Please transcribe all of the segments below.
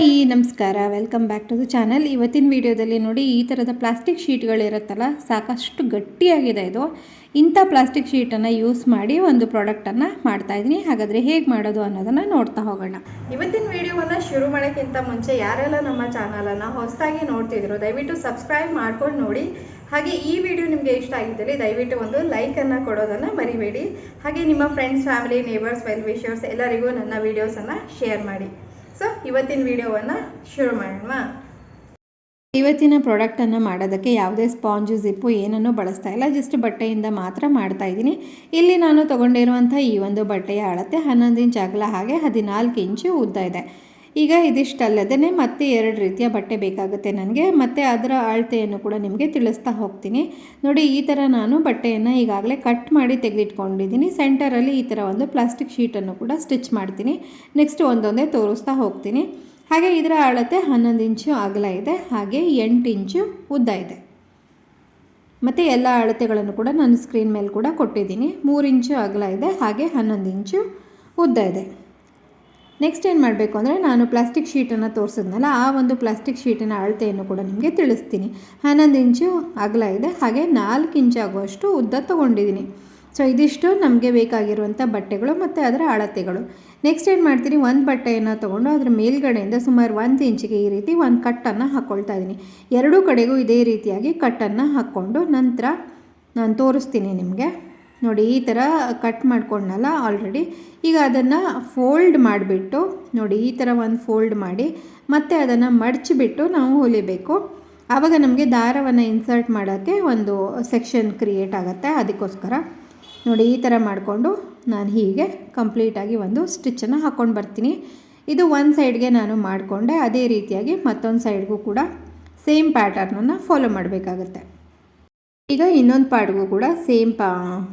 ಈ ನಮಸ್ಕಾರ welcome back to the channel ಇವತ್ತಿನ ವಿಡಿಯೋದಲ್ಲಿ ನೋಡಿ, ಈ ಥರದ ಪ್ಲಾಸ್ಟಿಕ್ ಶೀಟ್ಗಳಿರುತ್ತಲ್ಲ ಸಾಕಷ್ಟು ಗಟ್ಟಿಯಾಗಿದೆ ಇದು. ಇಂಥ ಪ್ಲಾಸ್ಟಿಕ್ ಶೀಟನ್ನು ಯೂಸ್ ಮಾಡಿ ಒಂದು ಪ್ರಾಡಕ್ಟನ್ನು ಮಾಡ್ತಾ ಇದ್ದೀನಿ. ಹಾಗಾದರೆ ಹೇಗೆ ಮಾಡೋದು ಅನ್ನೋದನ್ನು ನೋಡ್ತಾ ಹೋಗೋಣ. ಇವತ್ತಿನ ವಿಡಿಯೋವನ್ನು ಶುರು ಮಾಡೋಕ್ಕಿಂತ ಮುಂಚೆ ಯಾರೆಲ್ಲ ನಮ್ಮ ಚಾನಲನ್ನು ಹೊಸದಾಗಿ ನೋಡ್ತಿದ್ರು, ದಯವಿಟ್ಟು ಸಬ್ಸ್ಕ್ರೈಬ್ ಮಾಡ್ಕೊಂಡು ನೋಡಿ. ಹಾಗೆ ಈ ವಿಡಿಯೋ ನಿಮಗೆ ಇಷ್ಟ ಆಗಿದ್ದಲ್ಲಿ ದಯವಿಟ್ಟು ಒಂದು ಲೈಕನ್ನು ಕೊಡೋದನ್ನು ಮರಿಬೇಡಿ. ಹಾಗೆ ನಿಮ್ಮ friends family neighbours well wishers ಎಲ್ಲರಿಗೂ ನನ್ನ ವಿಡಿಯೋಸನ್ನು ಶೇರ್ ಮಾಡಿ. ಸೊ ಇವತ್ತಿನ ವಿಡಿಯೋವನ್ನು ಶುರು ಮಾಡೋಣ. ಇವತ್ತಿನ ಪ್ರಾಡಕ್ಟನ್ನು ಮಾಡೋದಕ್ಕೆ ಯಾವುದೇ ಸ್ಪಾಂಜು ಜಿಪ್ಪು ಏನನ್ನೂ ಬಳಸ್ತಾ ಇಲ್ಲ. ಜಸ್ಟ್ ಬಟ್ಟೆಯಿಂದ ಮಾತ್ರ ಮಾಡ್ತಾ ಇದ್ದೀನಿ. ಇಲ್ಲಿ ನಾನು ತೊಗೊಂಡಿರುವಂಥ ಈ ಒಂದು ಬಟ್ಟೆಯ ಅಳತೆ ಹನ್ನೊಂದು ಇಂಚ್ ಅಗಲ ಹಾಗೆ ಹದಿನಾಲ್ಕು ಇಂಚು ಉದ್ದ ಇದೆ. ಈಗ ಇದಿಷ್ಟಲ್ಲದೇ ಮತ್ತೆ ಎರಡು ರೀತಿಯ ಬಟ್ಟೆ ಬೇಕಾಗುತ್ತೆ ನನಗೆ, ಮತ್ತು ಅದರ ಅಳತೆಯನ್ನು ಕೂಡ ನಿಮಗೆ ತಿಳಿಸ್ತಾ ಹೋಗ್ತೀನಿ. ನೋಡಿ, ಈ ಥರ ನಾನು ಬಟ್ಟೆಯನ್ನು ಈಗಾಗಲೇ ಕಟ್ ಮಾಡಿ ತೆಗೆದಿಟ್ಕೊಂಡಿದ್ದೀನಿ. ಸೆಂಟರಲ್ಲಿ ಈ ಥರ ಒಂದು ಪ್ಲಾಸ್ಟಿಕ್ ಶೀಟನ್ನು ಕೂಡ ಸ್ಟಿಚ್ ಮಾಡ್ತೀನಿ. ನೆಕ್ಸ್ಟ್ ಒಂದೊಂದೇ ತೋರಿಸ್ತಾ ಹೋಗ್ತೀನಿ. ಹಾಗೆ ಇದರ ಅಳತೆ ಹನ್ನೊಂದು ಇಂಚು ಅಗಲ ಇದೆ, ಹಾಗೆ ಎಂಟು ಇಂಚು ಉದ್ದ ಇದೆ. ಮತ್ತು ಎಲ್ಲ ಅಳತೆಗಳನ್ನು ಕೂಡ ನಾನು ಸ್ಕ್ರೀನ್ ಮೇಲೆ ಕೂಡ ಕೊಟ್ಟಿದ್ದೀನಿ. ಮೂರು ಇಂಚು ಅಗಲ ಇದೆ, ಹಾಗೆ ಹನ್ನೊಂದು ಇಂಚು ಉದ್ದ ಇದೆ. ನೆಕ್ಸ್ಟ್ ಏನು ಮಾಡಬೇಕು ಅಂದರೆ ನಾನು ಪ್ಲಾಸ್ಟಿಕ್ ಶೀಟನ್ನು ತೋರಿಸಿದ್ನಲ್ಲ, ಆ ಒಂದು ಪ್ಲಾಸ್ಟಿಕ್ ಶೀಟಿನ ಅಳತೆಯನ್ನು ಕೂಡ ನಿಮಗೆ ತಿಳಿಸ್ತೀನಿ. ಹನ್ನೊಂದು ಇಂಚು ಅಗಲ ಇದೆ, ಹಾಗೆ ನಾಲ್ಕು ಇಂಚು ಆಗುವಷ್ಟು ಉದ್ದ ತೊಗೊಂಡಿದ್ದೀನಿ. ಸೊ ಇದಿಷ್ಟು ನಮಗೆ ಬೇಕಾಗಿರುವಂಥ ಬಟ್ಟೆಗಳು ಮತ್ತು ಅದರ ಅಳತೆಗಳು. ನೆಕ್ಸ್ಟ್ ಏನು ಮಾಡ್ತೀನಿ, ಒಂದು ಬಟ್ಟೆಯನ್ನು ತೊಗೊಂಡು ಅದರ ಮೇಲ್ಗಡೆಯಿಂದ ಸುಮಾರು ಒಂದು ಇಂಚಿಗೆ ಈ ರೀತಿ ಒಂದು ಕಟ್ಟನ್ನು ಹಾಕ್ಕೊಳ್ತಾ ಇದ್ದೀನಿ. ಎರಡೂ ಕಡೆಗೂ ಇದೇ ರೀತಿಯಾಗಿ ಕಟ್ಟನ್ನು ಹಾಕ್ಕೊಂಡು ನಂತರ ನಾನು ತೋರಿಸ್ತೀನಿ ನಿಮಗೆ. ನೋಡಿ, ಈ ಥರ ಕಟ್ ಮಾಡ್ಕೊಂಡಲ್ಲ ಆಲ್ರೆಡಿ ಈಗ ಅದನ್ನು ಫೋಲ್ಡ್ ಮಾಡಿಬಿಟ್ಟು, ನೋಡಿ, ಈ ಥರ ಒಂದು ಫೋಲ್ಡ್ ಮಾಡಿ, ಮತ್ತೆ ಅದನ್ನು ಮಡಚಿಬಿಟ್ಟು ನಾವು ಹೊಲಿಬೇಕು. ಆವಾಗ ನಮಗೆ ದಾರವನ್ನು ಇನ್ಸರ್ಟ್ ಮಾಡೋಕ್ಕೆ ಒಂದು ಸೆಕ್ಷನ್ ಕ್ರಿಯೇಟ್ ಆಗುತ್ತೆ, ಅದಕ್ಕೋಸ್ಕರ. ನೋಡಿ, ಈ ಥರ ಮಾಡಿಕೊಂಡು ನಾನು ಹೀಗೆ ಕಂಪ್ಲೀಟಾಗಿ ಒಂದು ಸ್ಟಿಚ್ಚನ್ನು ಹಾಕ್ಕೊಂಡು ಬರ್ತೀನಿ. ಇದು ಒಂದು ಸೈಡ್ಗೆ ನಾನು ಮಾಡಿಕೊಂಡೆ, ಅದೇ ರೀತಿಯಾಗಿ ಮತ್ತೊಂದು ಸೈಡ್ಗೂ ಕೂಡ ಸೇಮ್ ಪ್ಯಾಟರ್ನನ್ನು ಫಾಲೋ ಮಾಡಬೇಕಾಗತ್ತೆ. ಈಗ ಇನ್ನೊಂದು ಪಾರ್ಟ್ಗೂ ಕೂಡ ಸೇಮ್ ಪಾ,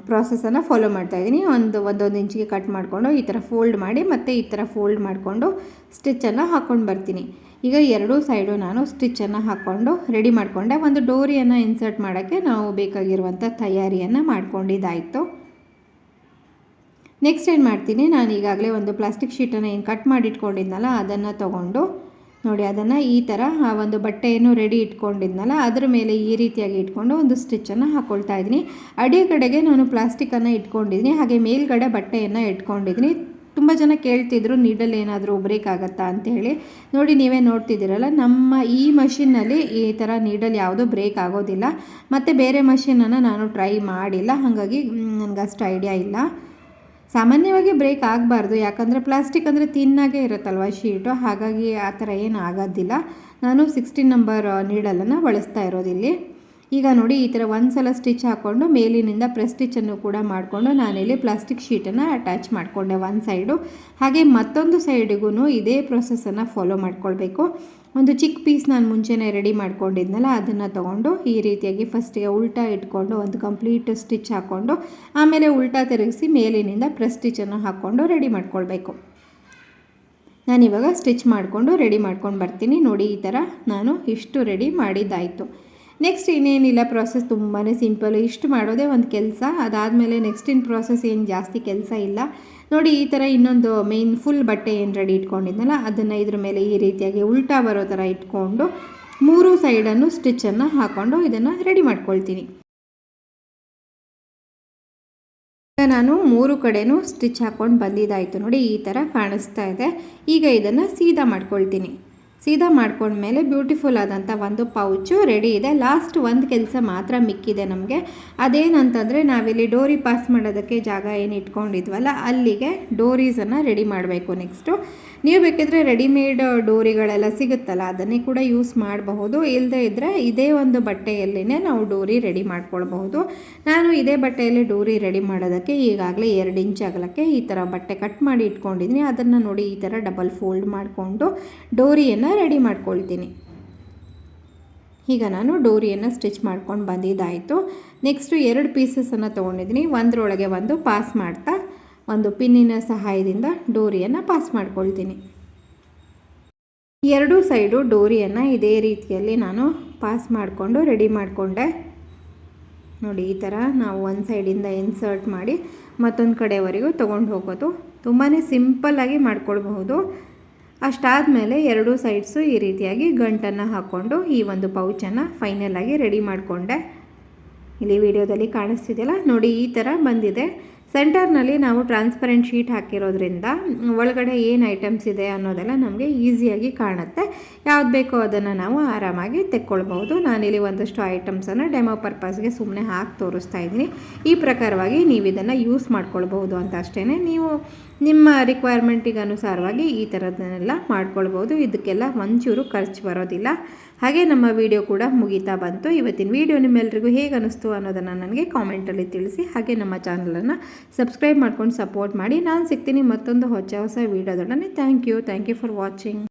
ಪ್ರಾಸೆಸನ್ನು ಫಾಲೋ ಮಾಡ್ತಾಯಿದ್ದೀನಿ ಒಂದು, ಒಂದೊಂದು ಇಂಚಿಗೆ ಕಟ್ ಮಾಡಿಕೊಂಡು ಈ ಥರ ಫೋಲ್ಡ್ ಮಾಡಿ ಮತ್ತು ಈ ಥರ ಫೋಲ್ಡ್ ಮಾಡಿಕೊಂಡು ಸ್ಟಿಚ್ಚನ್ನು ಹಾಕ್ಕೊಂಡು ಬರ್ತೀನಿ. ಈಗ ಎರಡೂ ಸೈಡು ನಾನು ಸ್ಟಿಚ್ಚನ್ನು ಹಾಕ್ಕೊಂಡು ರೆಡಿ ಮಾಡಿಕೊಂಡೆ. ಒಂದು ಡೋರಿಯನ್ನು ಇನ್ಸರ್ಟ್ ಮಾಡೋಕ್ಕೆ ನಾವು ಬೇಕಾಗಿರುವಂಥ ತಯಾರಿಯನ್ನು ಮಾಡ್ಕೊಂಡಿದ್ದಾಯಿತು. ನೆಕ್ಸ್ಟ್ ಏನು ಮಾಡ್ತೀನಿ? ನಾನು ಈಗಾಗಲೇ ಒಂದು ಪ್ಲಾಸ್ಟಿಕ್ ಶೀಟನ್ನು ಏನು ಕಟ್ ಮಾಡಿಟ್ಕೊಂಡಿದ್ನಲ್ಲ ಅದನ್ನು ತೊಗೊಂಡು ನೋಡಿ, ಅದನ್ನು ಈ ಥರ ಆ ಒಂದು ಬಟ್ಟೆಯನ್ನು ರೆಡಿ ಇಟ್ಕೊಂಡಿದ್ನಲ್ಲ, ಅದರ ಮೇಲೆ ಈ ರೀತಿಯಾಗಿ ಇಟ್ಕೊಂಡು ಒಂದು ಸ್ಟಿಚ್ಚನ್ನು ಹಾಕ್ಕೊಳ್ತಾ ಇದ್ದೀನಿ. ಅಡಿ ಕಡೆಗೆ ನಾನು ಪ್ಲಾಸ್ಟಿಕ್ಕನ್ನು ಇಟ್ಕೊಂಡಿದ್ದೀನಿ, ಹಾಗೆ ಮೇಲ್ಗಡೆ ಬಟ್ಟೆಯನ್ನು ಇಟ್ಕೊಂಡಿದ್ದೀನಿ. ತುಂಬ ಜನ ಕೇಳ್ತಿದ್ರು ನೀಡಲ್ಲಿ ಏನಾದರೂ ಬ್ರೇಕ್ ಆಗುತ್ತಾ ಅಂತ ಹೇಳಿ. ನೋಡಿ, ನೀವೇ ನೋಡ್ತಿದ್ದೀರಲ್ಲ, ನಮ್ಮ ಈ ಮಷಿನ್ನಲ್ಲಿ ಈ ಥರ ನೀಡಲ್ ಯಾವುದೂ ಬ್ರೇಕ್ ಆಗೋದಿಲ್ಲ. ಮತ್ತು ಬೇರೆ ಮಷಿನನ್ನು ನಾನು ಟ್ರೈ ಮಾಡಿಲ್ಲ, ಹಾಗಾಗಿ ನನಗಷ್ಟು ಐಡಿಯಾ ಇಲ್ಲ. ಸಾಮಾನ್ಯವಾಗಿ ಬ್ರೇಕ್ ಆಗಬಾರ್ದು. ಯಾಕಂದರೆ ಪ್ಲಾಸ್ಟಿಕ್ ಅಂದರೆ ತಿನ್ನಾಗೆ ಇರುತ್ತಲ್ವ ಶೀಟು ಹಾಗಾಗಿ ಆ ಥರ ಏನು ಆಗೋದಿಲ್ಲ. ನಾನು ಸಿಕ್ಸ್ಟೀನ್ ನಂಬರ್ ನೀಡಲನ್ನು ಬಳಸ್ತಾ ಇರೋದಿಲ್ಲಿ ಈಗ ನೋಡಿ ಈ ಥರ ಒಂದು ಸಲ ಸ್ಟಿಚ್ ಹಾಕ್ಕೊಂಡು ಮೇಲಿನಿಂದ ಪ್ರೆಸ್ ಕೂಡ ಮಾಡಿಕೊಂಡು ನಾನಿಲ್ಲಿ ಪ್ಲಾಸ್ಟಿಕ್ ಶೀಟನ್ನು ಅಟ್ಯಾಚ್ ಮಾಡಿಕೊಂಡೆ ಒಂದು ಸೈಡು ಹಾಗೆ ಮತ್ತೊಂದು ಸೈಡಿಗೂ ಇದೇ ಪ್ರೊಸೆಸನ್ನು ಫಾಲೋ ಮಾಡ್ಕೊಳ್ಬೇಕು. ಒಂದು ಚಿಕ್ಕ ಪೀಸ್ ನಾನು ಮುಂಚೆನೇ ರೆಡಿ ಮಾಡ್ಕೊಂಡಿದ್ನಲ್ಲ, ಅದನ್ನು ತೊಗೊಂಡು ಈ ರೀತಿಯಾಗಿ ಫಸ್ಟಿಗೆ ಉಲ್ಟಾ ಇಟ್ಕೊಂಡು ಒಂದು ಕಂಪ್ಲೀಟ್ ಸ್ಟಿಚ್ ಹಾಕ್ಕೊಂಡು ಆಮೇಲೆ ಉಲ್ಟಾ ತಿರುಗಿಸಿ ಮೇಲಿನಿಂದ ಪ್ರೆಸ್ ಸ್ಟಿಚನ್ನು ಹಾಕ್ಕೊಂಡು ರೆಡಿ ಮಾಡ್ಕೊಳ್ಬೇಕು. ನಾನಿವಾಗ ಸ್ಟಿಚ್ ಮಾಡಿಕೊಂಡು ರೆಡಿ ಮಾಡ್ಕೊಂಡು ಬರ್ತೀನಿ. ನೋಡಿ ಈ ಥರ ನಾನು ಇಷ್ಟು ರೆಡಿ ಮಾಡಿದ್ದಾಯಿತು. ನೆಕ್ಸ್ಟ್ ಇನ್ನೇನಿಲ್ಲ ಪ್ರಾಸೆಸ್ ತುಂಬಾ ಸಿಂಪಲ್ ಇಷ್ಟು ಮಾಡೋದೇ ಒಂದು ಕೆಲಸ. ಅದಾದಮೇಲೆ ನೆಕ್ಸ್ಟ್ ಇನ್ ಪ್ರಾಸೆಸ್ ಏನು ಜಾಸ್ತಿ ಕೆಲಸ ಇಲ್ಲ. ನೋಡಿ, ಈ ಥರ ಇನ್ನೊಂದು ಮೇನ್ ಫುಲ್ ಬಟ್ಟೆ ಏನು ರೆಡಿ ಇಟ್ಕೊಂಡಿದ್ನಲ್ಲ, ಅದನ್ನು ಇದ್ರ ಮೇಲೆ ಈ ರೀತಿಯಾಗಿ ಉಲ್ಟಾ ಬರೋ ಥರ ಇಟ್ಕೊಂಡು ಮೂರು ಸೈಡನ್ನು ಸ್ಟಿಚ್ಚನ್ನು ಹಾಕ್ಕೊಂಡು ಇದನ್ನು ರೆಡಿ ಮಾಡ್ಕೊಳ್ತೀನಿ. ನಾನು ಮೂರು ಕಡೆನೂ ಸ್ಟಿಚ್ ಹಾಕ್ಕೊಂಡು ಬಂದಿದ್ದಾಯಿತು ನೋಡಿ, ಈ ಥರ ಕಾಣಿಸ್ತಾ ಇದೆ. ಈಗ ಇದನ್ನು ಸೀದಾ ಮಾಡ್ಕೊಳ್ತೀನಿ. ಸೀದಾ ಮಾಡ್ಕೊಂಡ್ಮೇಲೆ ಬ್ಯೂಟಿಫುಲ್ ಆದಂಥ ಒಂದು ಪೌಚು ರೆಡಿ ಇದೆ. ಲಾಸ್ಟ್ ಒಂದು ಕೆಲಸ ಮಾತ್ರ ಮಿಕ್ಕಿದೆ ನಮಗೆ. ಅದೇನಂತಂದರೆ ನಾವಿಲ್ಲಿ ಡೋರಿ ಪಾಸ್ ಮಾಡೋದಕ್ಕೆ ಜಾಗ ಏನು ಇಟ್ಕೊಂಡಿದ್ವಲ್ಲ, ಅಲ್ಲಿಗೆ ಡೋರೀಸನ್ನು ರೆಡಿ ಮಾಡಬೇಕು ನೆಕ್ಸ್ಟು ನೀವು ಬೇಕಿದ್ರೆ ರೆಡಿಮೇಡ್ ಡೋರಿಗಳೆಲ್ಲ ಸಿಗುತ್ತಲ್ಲ, ಅದನ್ನೇ ಕೂಡ ಯೂಸ್ ಮಾಡಬಹುದು. ಇಲ್ಲದೆ ಇದ್ದರೆ ಇದೇ ಒಂದು ಬಟ್ಟೆಯಲ್ಲಿನೇ ನಾವು ಡೋರಿ ರೆಡಿ ಮಾಡ್ಕೊಳ್ಬಹುದು. ನಾನು ಇದೇ ಬಟ್ಟೆಯಲ್ಲಿ ಡೋರಿ ರೆಡಿ ಮಾಡೋದಕ್ಕೆ ಈಗಾಗಲೇ ಎರಡು ಇಂಚ್ ಅಗಲಕ್ಕೆ ಈ ಥರ ಬಟ್ಟೆ ಕಟ್ ಮಾಡಿ ಇಟ್ಕೊಂಡಿದ್ದೀನಿ. ಅದನ್ನು ನೋಡಿ ಈ ಥರ ಡಬಲ್ ಫೋಲ್ಡ್ ಮಾಡಿಕೊಂಡು ಡೋರಿಯನ್ನು ರೆಡಿ ಮಾಡ್ಕೊಳ್ತೀನಿ. ಈಗ ನಾನು ಡೋರಿಯನ್ನು ಸ್ಟಿಚ್ ಮಾಡ್ಕೊಂಡು ಬಂದಿದ್ದಾಯಿತು. ನೆಕ್ಸ್ಟು ಎರಡು ಪೀಸಸನ್ನು ತೊಗೊಂಡಿದ್ದೀನಿ. ಒಂದರೊಳಗೆ ಒಂದು ಪಾಸ್ ಮಾಡ್ತಾ, ಒಂದು ಪಿನ್ನಿನ ಸಹಾಯದಿಂದ ಡೋರಿಯನ್ನು ಪಾಸ್ ಮಾಡ್ಕೊಳ್ತೀನಿ. ಎರಡೂ ಸೈಡು ಡೋರಿಯನ್ನು ಇದೇ ರೀತಿಯಲ್ಲಿ ನಾನು ಪಾಸ್ ಮಾಡಿಕೊಂಡು ರೆಡಿ ಮಾಡಿಕೊಂಡೆ. ನೋಡಿ, ಈ ಥರ ನಾವು ಒಂದು ಸೈಡಿಂದ ಇನ್ಸರ್ಟ್ ಮಾಡಿ ಮತ್ತೊಂದು ಕಡೆವರೆಗೂ ತೊಗೊಂಡು ಹೋಗೋದು. ತುಂಬಾ ಸಿಂಪಲ್ಲಾಗಿ ಮಾಡ್ಕೊಳ್ಬಹುದು. ಅಷ್ಟಾದಮೇಲೆ ಎರಡೂ ಸೈಡ್ಸು ಈ ರೀತಿಯಾಗಿ ಗಂಟನ್ನು ಹಾಕ್ಕೊಂಡು ಈ ಒಂದು ಪೌಚನ್ನು ಫೈನಲಾಗಿ ರೆಡಿ ಮಾಡಿಕೊಂಡೆ. ಇಲ್ಲಿ ವಿಡಿಯೋದಲ್ಲಿ ಕಾಣಿಸ್ತಿದೆಯಲ್ಲ? ನೋಡಿ, ಈ ಥರ ಬಂದಿದೆ. ಸೆಂಟರ್ನಲ್ಲಿ ನಾವು ಟ್ರಾನ್ಸ್ಪರೆಂಟ್ ಶೀಟ್ ಹಾಕಿರೋದ್ರಿಂದ ಒಳಗಡೆ ಏನು ಐಟಮ್ಸ್ ಇದೆ ಅನ್ನೋದೆಲ್ಲ ನಮಗೆ ಈಸಿಯಾಗಿ ಕಾಣುತ್ತೆ. ಯಾವ್ದು ಬೇಕೋ ಅದನ್ನು ನಾವು ಆರಾಮಾಗಿ ತೆಕ್ಕೊಳ್ಬೋದು ನಾನಿಲ್ಲಿ ಒಂದಷ್ಟು ಐಟಮ್ಸನ್ನು ಡೆಮೋ ಪರ್ಪಸ್ಗೆ ಸುಮ್ಮನೆ ಹಾಕಿ ತೋರಿಸ್ತಾ ಇದ್ದೀನಿ. ಈ ಪ್ರಕಾರವಾಗಿ ನೀವು ಇದನ್ನು ಯೂಸ್ ಮಾಡ್ಕೊಳ್ಬಹುದು ಅಂತ ಅಷ್ಟೇ ನೀವು ನಿಮ್ಮ ರಿಕ್ವೈರ್ಮೆಂಟಿಗೆ ಅನುಸಾರವಾಗಿ ಈ ಥರದನ್ನೆಲ್ಲ ಮಾಡ್ಕೊಳ್ಬೋದು. ಇದಕ್ಕೆಲ್ಲ ಒಂಚೂರು ಖರ್ಚು ಬರೋದಿಲ್ಲ. ಹಾಗೆ ನಮ್ಮ ವಿಡಿಯೋ ಕೂಡ ಮುಗೀತಾ ಬಂತು. ಇವತ್ತಿನ ವಿಡಿಯೋ ನಿಮ್ಮೆಲ್ಲರಿಗೂ ಹೇಗೆ ಅನ್ನಿಸ್ತು ಅನ್ನೋದನ್ನು ನನಗೆ ಕಾಮೆಂಟಲ್ಲಿ ತಿಳಿಸಿ. ಹಾಗೆ ನಮ್ಮ ಚಾನಲನ್ನು ಸಬ್ಸ್ಕ್ರೈಬ್ ಮಾಡ್ಕೊಂಡು ಸಪೋರ್ಟ್ ಮಾಡಿ. ನಾನು ಸಿಗ್ತೀನಿ ಮತ್ತೊಂದು ಹೊಸ ಹೊಸ ವೀಡಿಯೋದೊಡನೆ thank you thank you for watching